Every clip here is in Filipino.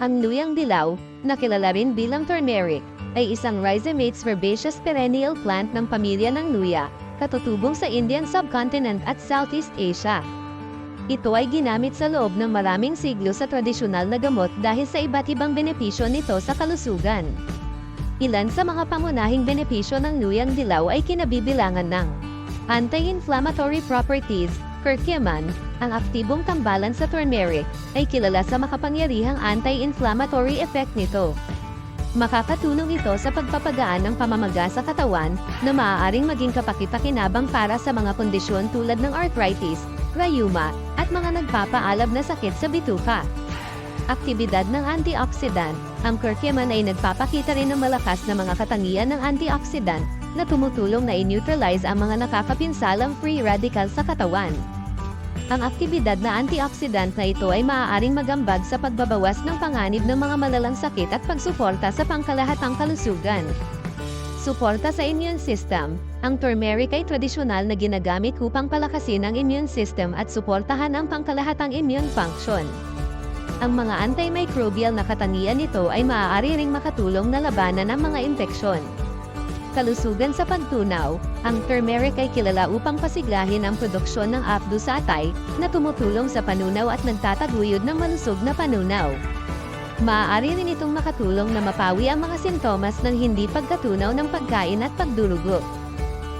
Ang luyang dilaw, na kilala rin bilang turmeric, ay isang rhizomates herbaceous perennial plant ng pamilya ng luya, katutubong sa Indian subcontinent at Southeast Asia. Ito ay ginamit sa loob ng maraming siglo sa tradisyonal na gamot dahil sa iba't ibang benepisyo nito sa kalusugan. Ilan sa mga pangunahing benepisyo ng luyang dilaw ay kinabibilangan ng anti-inflammatory properties, curcumin, ang aktibong tambalan sa turmeric, ay kilala sa makapangyarihang anti-inflammatory effect nito. Makakatulong ito sa pagpapagaan ng pamamaga sa katawan na maaaring maging kapakipakinabang para sa mga kondisyon tulad ng arthritis, rheuma, at mga nagpapaalab na sakit sa bituka. Aktibidad ng antioxidant, ang curcumin ay nagpapakita rin ng malakas na mga katangian ng antioxidant na tumutulong na i-neutralize ang mga nakakapinsalang free radical sa katawan. Ang aktibidad na antioxidant na ito ay maaaring magambag sa pagbabawas ng panganib ng mga malalang sakit at pagsuporta sa pangkalahatang kalusugan. Suporta sa immune system, ang turmeric ay tradisyonal na ginagamit upang palakasin ang immune system at suportahan ang pangkalahatang immune function. Ang mga antimicrobial na katangian nito ay maaari ring makatulong na labanan ang mga impeksyon. Kalusugan sa pagtunaw, ang turmeric ay kilala upang pasiglahin ang produksyon ng apdo sa atay na tumutulong sa panunaw at nagtataguyod ng malusog na panunaw. Maaari rin itong makatulong na mapawi ang mga sintomas ng hindi pagkatunaw ng pagkain at pagdurugo.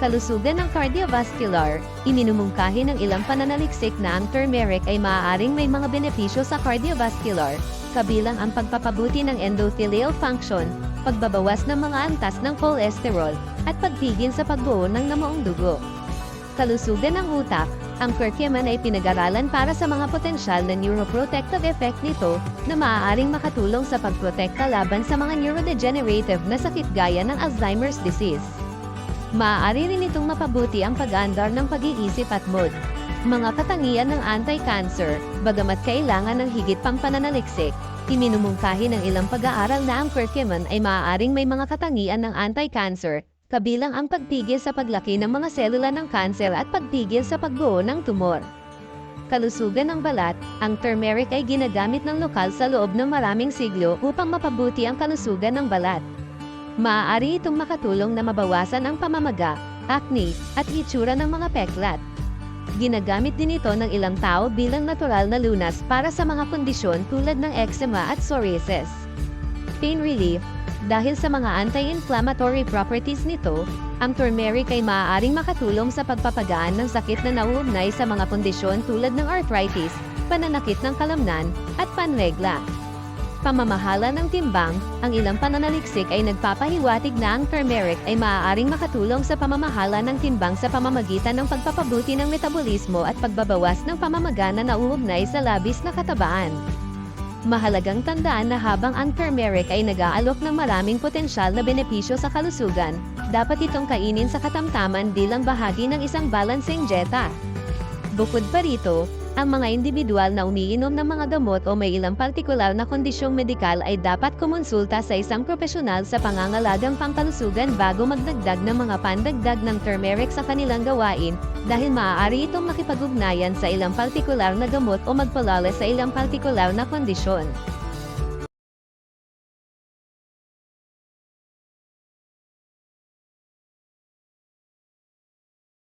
Kalusugan ng cardiovascular, iminumungkahi ng ilang pananaliksik na ang turmeric ay maaaring may mga benepisyo sa cardiovascular, kabilang ang pagpapabuti ng endothelial function, pagbabawas ng mga antas ng cholesterol, at pagtigil sa pagbuo ng namuong dugo. Kalusugan ng utak, ang curcumin ay pinag-aralan para sa mga potensyal na neuroprotective effect nito na maaaring makatulong sa pagprotekta laban sa mga neurodegenerative na sakit gaya ng Alzheimer's disease. Maaari rin itong mapabuti ang pag-andar ng pag-iisip at mood. Mga katangian ng anti-cancer, bagamat kailangan ng higit pang pananaliksik, iminumungkahi ng ilang pag-aaral na ang curcumin ay maaaring may mga katangian ng anti-cancer, kabilang ang pagpigil sa paglaki ng mga selula ng kanser at pagpigil sa pagbuo ng tumor. Kalusugan ng balat, ang turmeric ay ginagamit ng lokal sa loob ng maraming siglo upang mapabuti ang kalusugan ng balat. Maaari itong makatulong na mabawasan ang pamamaga, acne, at itsura ng mga peklat. Ginagamit din ito ng ilang tao bilang natural na lunas para sa mga kondisyon tulad ng eczema at psoriasis. Pain relief, dahil sa mga anti-inflammatory properties nito, ang turmeric ay maaaring makatulong sa pagpapagaan ng sakit na nauugnay sa mga kondisyon tulad ng arthritis, pananakit ng kalamnan, at panregla. Pamamahala ng timbang, ang ilang pananaliksik ay nagpapahiwatig na ang turmeric ay maaaring makatulong sa pamamahala ng timbang sa pamamagitan ng pagpapabuti ng metabolismo at pagbabawas ng pamamaga na nauugnay sa labis na katabaan. Mahalagang tandaan na habang ang turmeric ay nag-aalok ng maraming potensyal na benepisyo sa kalusugan, dapat itong kainin sa katamtaman bilang bahagi ng isang balancing dieta. Bukod pa rito, ang mga individual na umiinom ng mga gamot o may ilang partikular na kondisyong medikal ay dapat kumonsulta sa isang profesional sa pangangalagang pangkalusugan bago magdagdag ng mga pandagdag ng turmeric sa kanilang gawain dahil maaari itong makipag-ugnayan sa ilang partikular na gamot o magpalala sa ilang partikular na kondisyon.